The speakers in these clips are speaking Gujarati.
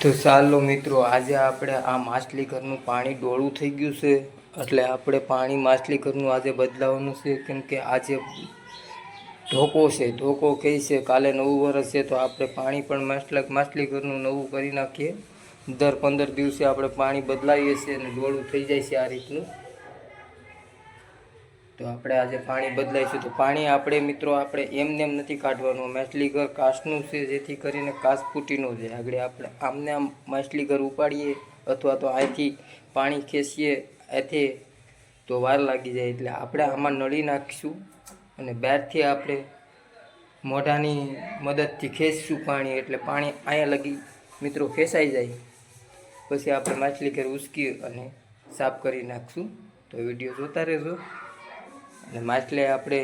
તો ચાલો મિત્રો, આજે આપણે આ માછલી ઘરનું પાણી ડોળું થઈ ગયું છે. એટલે આપણે પાણી માછલી ઘરનું આજે બદલાવવાનું છે. કેમ કે આજે ધોકો છે. ધોકો કહે છે, કાલે નવું વરસ છે, તો આપણે પાણી પણ માછલા માછલી ઘરનું નવું કરી નાખીએ. દર પંદર દિવસે આપણે પાણી બદલાવીએ છીએ અને ડોળું થઈ જાય છે આ રીતનું. તો આપણે આજે પાણી બદલાઈશું. તો પાણી આપણે મિત્રો આપણે એમને એમ નથી કાઢવાનું. માછલી ઘર કાચનું છે, જેથી કરીને કાચ ફૂટીનું છે આગળ આપણે આમને આમ માછલી ઘર ઉપાડીએ અથવા તો અહીંથી પાણી ખેંચીએ એથી તો વાર લાગી જાય. એટલે આપણે આમાં નળી નાખીશું અને બહારથી આપણે મોઢાની મદદથી ખેંચશું પાણી. એટલે પાણી અહીંયા લગી મિત્રો ખેંચાઈ જાય. પછી આપણે માછલી ઘર ઉસકી અને સાફ કરી નાખશું. તો વીડિયો જોતા રહેજો. અને માછલે આપણે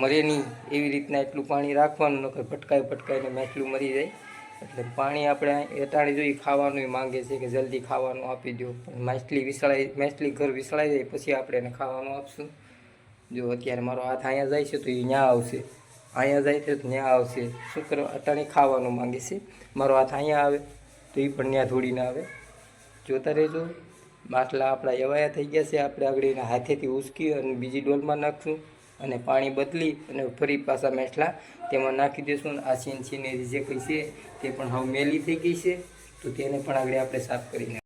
મરે નહીં એવી રીતના એટલું પાણી રાખવાનું, નકર ભટકાઈ ભટકાઈને માછલું મરી જાય. એટલે પાણી આપણે એટાણી જોઈ ખાવાનું માંગે છે કે જલ્દી ખાવાનું આપી દો પણ માછલી વિસળાઈ માછલી ઘર વિસળાઈ જાય પછી આપણે એને ખાવાનું આપશું. જો અત્યારે મારો હાથ અહીંયા જાય છે તો એ ત્યાં આવશે. અહીંયા જાય છે તો ત્યાં આવશે. શું કરો અટાણી ખાવાનું માંગે છે. મારો હાથ અહીંયા આવે તો એ પણ ત્યાં થોડીને આવે. જોતા રહેજો. માટલા આપણા એવાયા થઈ ગયા છે. આપણે આગળ એના હાથેથી ઉસકી અને બીજી ડોલમાં નાખશું અને પાણી બદલી અને ફરી પાછા મેઠલા તેમાં નાખી દઈશું આ છીન છીનેરી જે કંઈ છે તે પણ હવે મેલી થઈ ગઈ છે. તો તેને પણ આગળ આપણે સાફ કરી નાખીશું.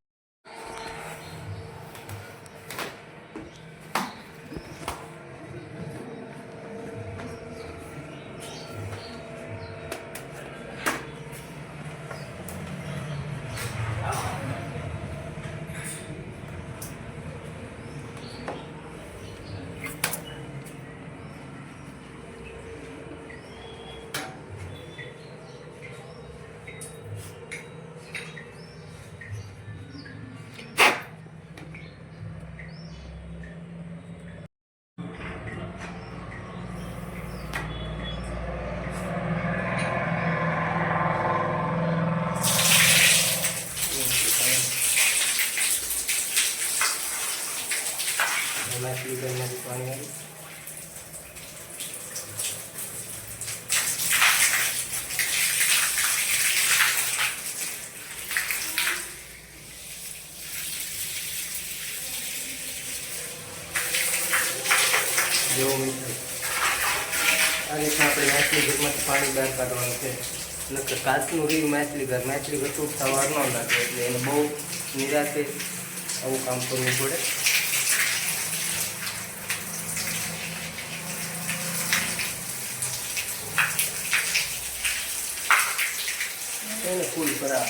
માછલી ઘરમાંથી પાણી આવી જો મિત્રો આ રીતના આપણે માછલી ઘરમાંથી પાણી બહાર કાઢવાનું છે. નકર કાચનું રીંગ માછલી ઘર. માછલી ઘર તૂટતા વાર ન લાગે, એટલે એને બહુ નિરાતે આવું કામ કરવું પડે. એને ફૂલ કરા.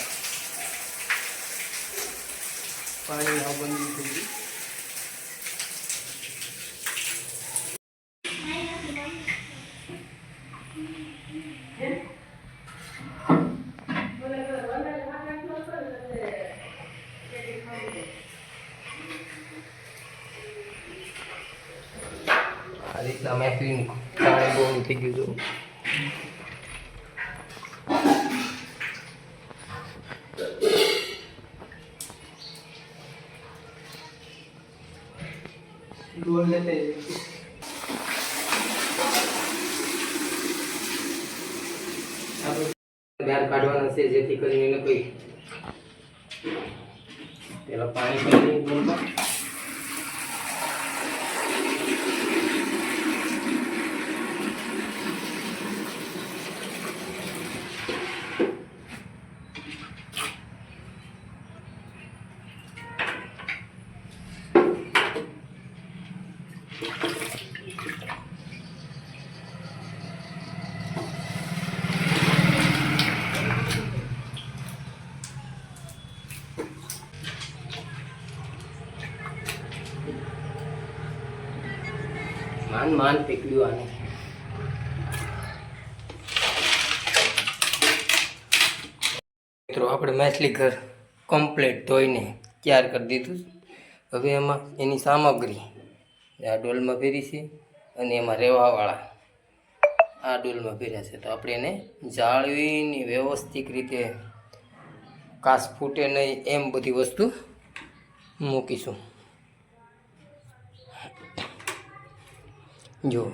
પાણી બંધ થઈ ગયું. મેથલીનું પાણી બહુ થઈ ગયું હતું કાઢવાના છે જેથી કરીને કોઈ પેલા પાણી પાણી માન માન પીકડ્યું આને. મિત્રો, આપણે માછલી ઘર કમ્પ્લીટ ધોઈને તૈયાર કરી દીધું હવે એમાં એની સામગ્રી આ ડોલમાં ફેરી છે અને એમાં રહેવાવાળા આ ડોલમાં ફેર્યા છે. તો આપણે એને જાળવીને વ્યવસ્થિત રીતે કાસ ફૂટે નહીં એમ બધી વસ્તુ મૂકીશું. जो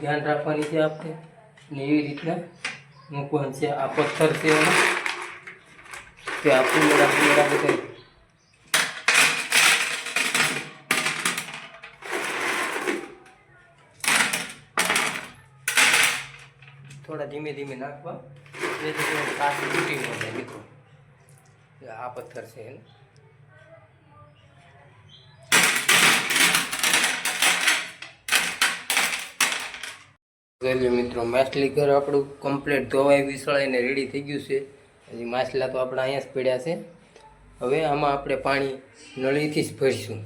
ध्यान रखे आपने? ने रीतना मुकवन से आ पत्थर से आप मेरा मेरा बताइए થોડા ધીમે ધીમે નાખવા. જેથી કરીને કાચ તૂટી ન જાય મિત્રો. આ પથ્થર છે એને. જોઈ મિત્રો, માછલી ઘર આપણું કમ્પ્લીટ ધોવાઈ, વિસળાઈને રેડી થઈ ગયું છે. હજી માછલા તો આપણા અહીંયા જ પડ્યા છે. હવે આમાં આપણે પાણી નળીથી જ ભરીશું.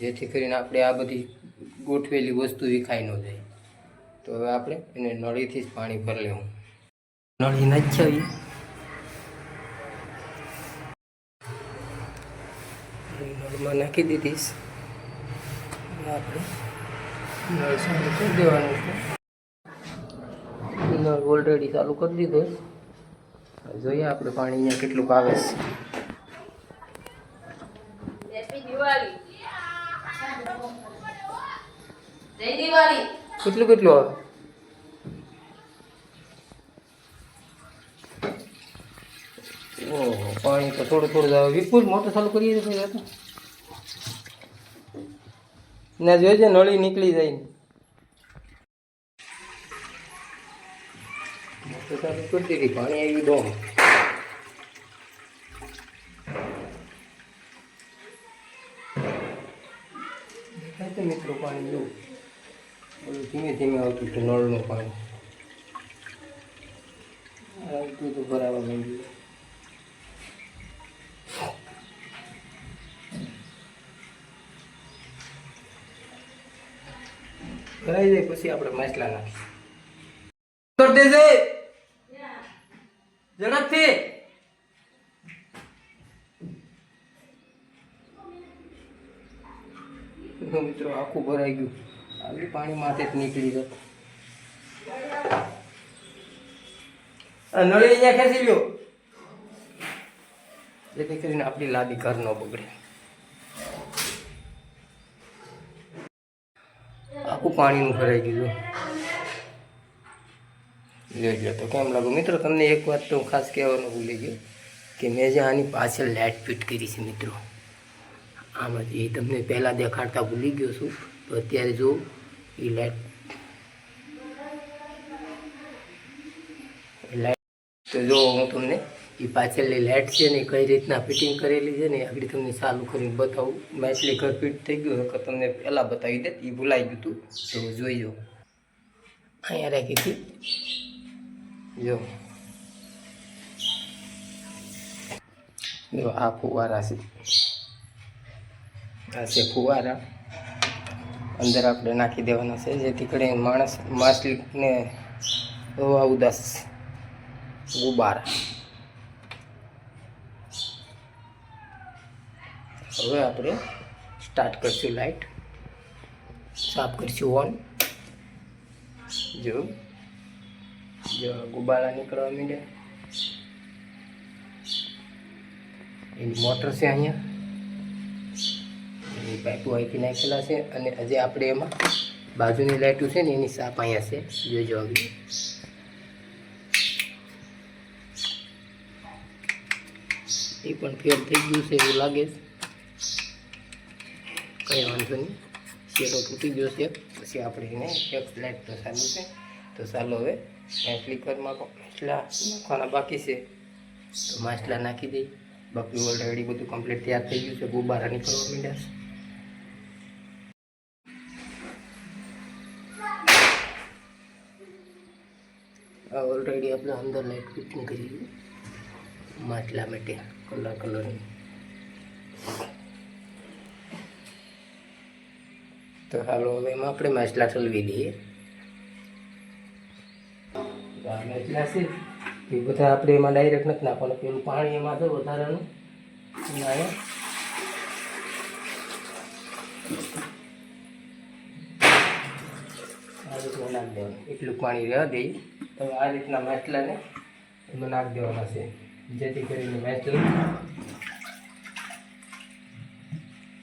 જેથી કરીને આપણે આ બધી ગોઠવેલી વસ્તુ વિખાઈ ન જાય. તો હવે આપણે એને નળીથી જ પાણી ભરી લેવું. નળી નાખી આવીએ નળમાં નાખી દીધીશ આપણે નળ ચાલુ કરી દેવાનું છે. નળ ઓલરેડી ચાલુ કરી દીધો જોઈએ આપણે પાણી અહીંયા કેટલુંક આવે છે. દિવાળી જય દિવાળી કેટલું કેટલું આવે? ઓહો, પાણી તો થોડું થોડું જ આવે. વિપુલ, મોટર ચાલુ કરીએ છીએ ના જોઈજે નળી નીકળી જાય. મોટર ચાલુ કરી પાણી આવી દો મિત્રો પાણી બધું ધીમે ધીમે આવતું હતું નળનું પાણી. આવતું તો બરાબર માંડ્યું. ભરાઈ જાય પછી આપણે માછલા નાખીએ કરી દેજે ઝડપથી. મિત્રો આખું ભરાઈ ગયું. આવી પાણી માથે જ નીકળી જાય નળી અહીંયા ખેંચી લ્યો. જેથી કરીને આપણી લાદી ઘર ન બગડે. આખું પાણીનું ભરાઈ ગયું લઈ લો તો કેમ લાગુ? મિત્રો, તમને એક વાત તો ખાસ કહેવાનું ભૂલી ગયો કે મેં જે આની પાછળ લાઇટ ફિટ કરી છે, મિત્રો. આમાં એ તમને પહેલાં દેખાડતા ભૂલી ગયો છું. તો અત્યારે જો એ લાઇટ લાઇટ તો જો હું તમને એ પાછળની લાઇટ છે ને કઈ રીતના ફિટિંગ કરેલી છે ને આગળ તમને ચાલુ કરીને બતાવું. મેચલી ઘર ફિટ થઈ ગયું. નકર તમને પહેલાં બતાવી દે એ ભૂલાઈ ગયું હતું તો જોઈજો અહીંયા રાખી હતી. જો. જો, આ ફુવારા છે. આ છે ફુવારા. અંદર આપણે નાખી દેવાના છે. જેથી કરીને માણસ, માછલીને ઉદાસ ગુબારા. હવે આપણે સ્ટાર્ટ કરશું લાઈટ સાફ કરશું ઓન જો જો ગુબારા નીકળવા માંડ્યા. એની મોટર છે અહીંયા. પાઇપો અહીંથી નાખેલા છે અને આજે આપણે એમાં બાજુની લાઇટો છે ને એની સાપ અહીંયા છે. જોજો આવી એ પણ ફેર થઈ ગયું છે એવું લાગે છે. કંઈ વાંધો નહીં. શેરો તૂટી ગયો છે. પછી આપણે એને એક લાઇટ તો ચાલુ છે. તો ચાલો હવે સ્લીકરમાં ઘરમાં માછલા નાખવાના બાકી છે. તો માછલા નાખી દઈ બાકી ઓલરેડી બધું કમ્પ્લીટ તૈયાર થઈ ગયું છે. ગુબારા નીકળવા માંડ્યા છે. ઓલરેડી આપણે અંદર લાઇટ ફિટિંગ કરી માટલા માટે કલર કલરની તો હાલો, હવે એમાં આપણે માછલા ઠલવી દઈએ. માછલા છે, એ બધા આપણે એમાં ડાયરેક્ટ નથી નાખવાનું. પેલું પાણી એમાં છે વધારાનું અને અહીંયા આ રીતના નાખી દેવાનું એટલું પાણી રહેવા દે. હવે આ રીતના માછલાને એમાં નાખી દેવાના છે. જેથી કરીને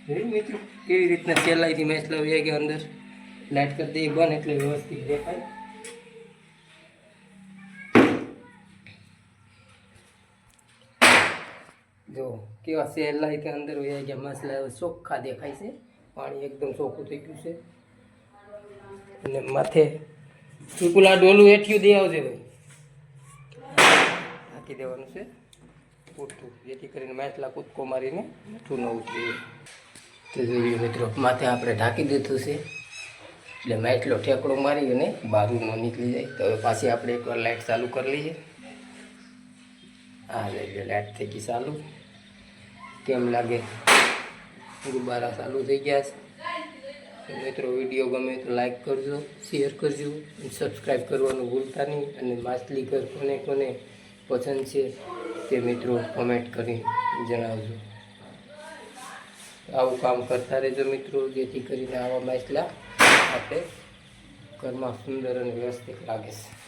જોયું મિત્રો? કેવી રીતના સહેલાઈથી માછલા વ્યા ગયા અંદર? લાઇટ કરી દઈએ, બંધ એટલે વ્યવસ્થિત દેખાય. જો, કેવા સહેલાઈ કે અંદર વ્યા ગયા મસલા ચોખ્ખા દેખાય છે. પાણી એકદમ ચોખ્ખું થઈ ગયું છે. અને માથે આ ડોલું એઠ્યું દઈ આવજે નાખી દેવાનું છે. પૂરતું. જેથી કરીને માટલા કૂદકો મારીને મીઠું ન ઉતરી. તો જોઈએ મિત્રો, માથે આપણે ઢાંકી દીધું છે. એટલે માટલો ઠેકડો મારી અને બારું ન નીકળી જાય. તો હવે પાછી આપણે એકવાર લાઇટ ચાલુ કરી લઈએ. હા લઈ લાઇટ થઈ ગઈ ચાલુ. કેમ લાગે? ગુબ્બારા ચાલુ થઈ ગયા છે. મિત્રો, વીડિયો ગમે તો લાઈક કરજો શેર કરજો, અને સબસ્ક્રાઈબ કરવાનું ભૂલતા નહીં. અને માછલી ઘર કોને કોને પસંદ છે તે મિત્રો કમેન્ટ કરી જણાવજો. આવું કામ કરતા રહેજો મિત્રો, જેથી કરીને આવા માછલા આપણે ઘરમાં સુંદર અને વ્યવસ્થિત લાગે છે.